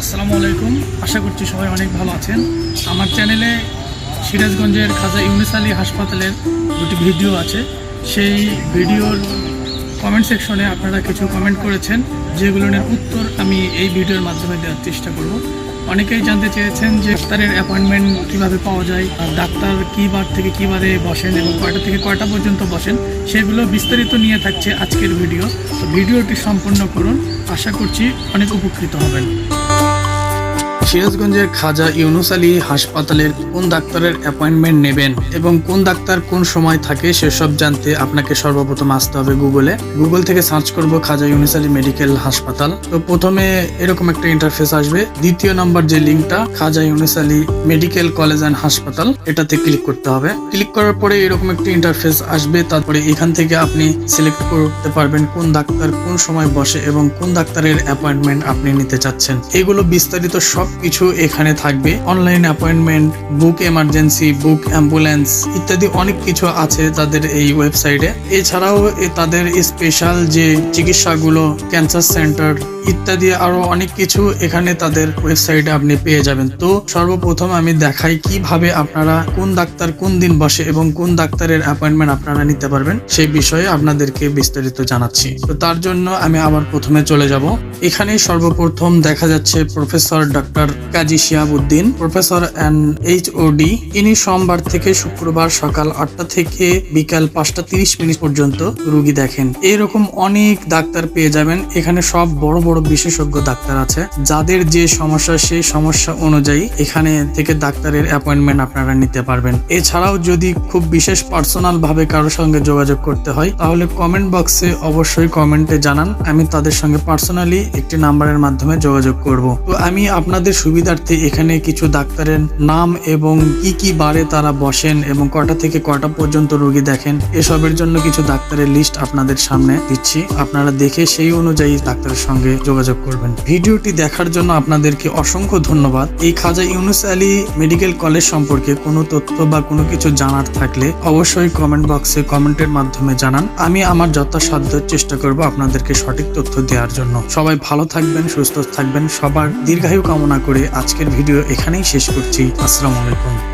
আসসালামু আলাইকুম। আশা করছি সবাই অনেক ভালো আছেন। আমার চ্যানেলে সিরাজগঞ্জের খাজা ইউনিস আলী হাসপাতালের দুটি ভিডিও আছে। সেই ভিডিওর কমেন্ট সেকশনে আপনারা কিছু কমেন্ট করেছেন যেগুলোর উত্তর আমি এই ভিডিওর মাধ্যমে দেওয়ার চেষ্টা করব। অনেকেই জানতে চেয়েছেন যে ডাক্তারের অ্যাপয়েন্টমেন্ট কীভাবে পাওয়া যায়, আর ডাক্তার কী বার থেকে কী বারে বসেন এবং কয়টা থেকে কয়টা পর্যন্ত বসেন, সেগুলো বিস্তারিত নিয়ে থাকছে আজকের ভিডিও। তো ভিডিওটি সম্পূর্ণ করুন। আশা করছি অনেক উপকৃত হবেন। সিরাজগঞ্জের খাজা ইউনুস আলী হাসপাতালের কোন ডাক্তারের অ্যাপয়েন্টমেন্ট নেবেন এবং কোন ডাক্তার কোন সময় থাকে সেসব জানতে আপনাকে সর্বপ্রথম আসতে হবে গুগলে। গুগল থেকে সার্চ করব খাজা ইউনুস আলী মেডিকেল হাসপাতাল। তো প্রথমে এরকম একটা ইন্টারফেস আসবে। দ্বিতীয় নম্বর যে লিঙ্কটা, Khaja Yunus Ali medical college and হাসপাতাল, এটাতে ক্লিক করতে হবে। ক্লিক করার পরে এরকম একটা ইন্টারফেস আসবে। তারপরে এখান থেকে আপনি সিলেক্ট করতে পারবেন কোন ডাক্তার কোন সময় বসে এবং কোন ডাক্তারের অ্যাপয়েন্টমেন্ট আপনি নিতে চাচ্ছেন। এগুলো বিস্তারিত সব কিছু এখানে থাকবে। Online appointment book emergency book ambulance ইত্যাদি অনেক কিছু আছে তাদের এই ওয়েবসাইটে এছাড়াও তাদের স্পেশাল যে চিকিৎসাগুলো ক্যান্সার সেন্টার ইত্যাদি আরও অনেক কিছু এখানে তাদের ওয়েবসাইটে আপনি পেয়ে যাবেন। তো সর্বপ্রথম আমি দেখাই কীভাবে আপনারা কোন ডাক্তার কোন দিন বসে এবং কোন ডাক্তারের অ্যাপয়েন্টমেন্ট আপনারা নিতে পারবেন সেই বিষয়ে আপনাদেরকে বিস্তারিত জানাচ্ছি। তো তার জন্য আমি আবার প্রথমে চলে যাব। এখানে সর্বপ্রথম দেখা যাচ্ছে professor doctor Kazi Shihabuddin professor and H O D ইনি সোমবার থেকে শুক্রবার সকাল আটটা থেকে বিকাল পাঁচটা তিরিশ মিনিট পর্যন্ত রুগী দেখেন। এরকম অনেক ডাক্তার পেয়ে যাবেন। এখানে সব বড় বড় বিশেষজ্ঞ ডাক্তার আছে। যাদের যে সমস্যা, সেই সমস্যা অনুযায়ী এখানে থেকে ডাক্তারের অ্যাপয়েন্টমেন্ট আপনারা নিতে পারবেন। এছাড়াও যদি খুব বিশেষ পার্সোনাল ভাবে কারোর সঙ্গে যোগাযোগ করতে হয়, তাহলে কমেন্ট বক্সে অবশ্যই কমেন্টে জানান। আমি তাদের সঙ্গে পার্সোনালি একটি নাম্বারের মাধ্যমে যোগাযোগ করব। তো আমি আপনাদের সুবিধার্থে এখানে কিছু ডাক্তারের নাম এবং কি কি বারে তারা বসেন এবং কটা থেকে কটা পর্যন্ত রোগী দেখেন, এসবের জন্য কিছু ডাক্তারের লিস্ট আপনাদের সামনে দিচ্ছি। আপনারা দেখে সেই অনুযায়ী ডাক্তারের সঙ্গে যোগাযোগ করবেন। ভিডিওটি দেখার জন্য আপনাদেরকে অসংখ্য ধন্যবাদ। এই খাজা ইউনুস আলী মেডিকেল কলেজ সম্পর্কে কোনো তথ্য বা কোনো কিছু জানার থাকলে অবশ্যই কমেন্ট বক্সে কমেন্টের মাধ্যমে জানান। আমি আমার যথাসাধ্য চেষ্টা করব আপনাদেরকে সঠিক তথ্য দেওয়ার জন্য। সবাই ভালো থাকবেন, সুস্থ থাকবেন। সবার দীর্ঘায়ু কামনা করে আজকের ভিডিও এখানেই শেষ করছি। আসসালামু আলাইকুম।